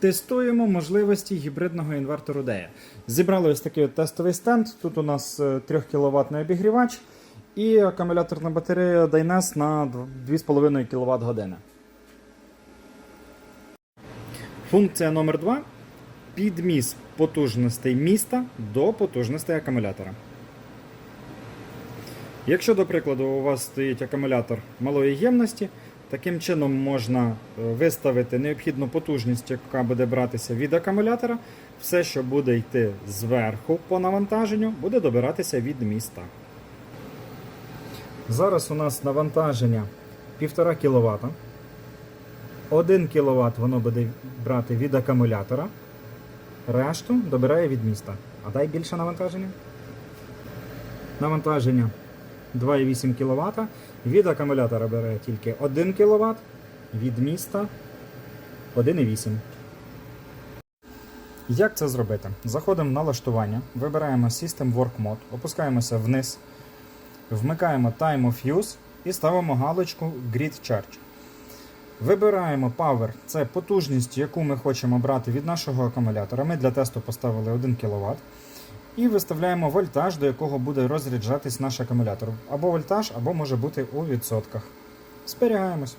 Тестуємо можливості гібридного інвертору DEA. Зібрали ось такий тестовий стенд. Тут у нас е, 3 кВт обігрівач і акумуляторна батарея Dynes на 2,5 кВт години. Функція номер 2 підміс потужностей міста до потужностей акумулятора. Якщо, до прикладу, у вас стоїть акумулятор малої ємності, таким чином можна е, виставити необхідну потужність, яка буде братися від акумулятора. Все, що буде йти зверху по навантаженню, буде добиратися від міста. Зараз у нас навантаження 1,5 кВт. 1 кВт воно буде брати від акумулятора. Решту добирає від міста. А дай більше навантаження. Навантаження 2,8 кВт. Від акумулятора бере тільки 1 кВт, від міста 1,8. Як це зробити? Заходимо в налаштування, вибираємо System Work Mode, опускаємося вниз, вмикаємо Time of Use і ставимо галочку Grid Charge. Вибираємо Power, це потужність, яку ми хочемо брати від нашого акумулятора. Ми для тесту поставили 1 кВт. І виставляємо вольтаж, до якого буде розряджатись наш акумулятор. Або вольтаж, або може бути у відсотках. Зберігаємось.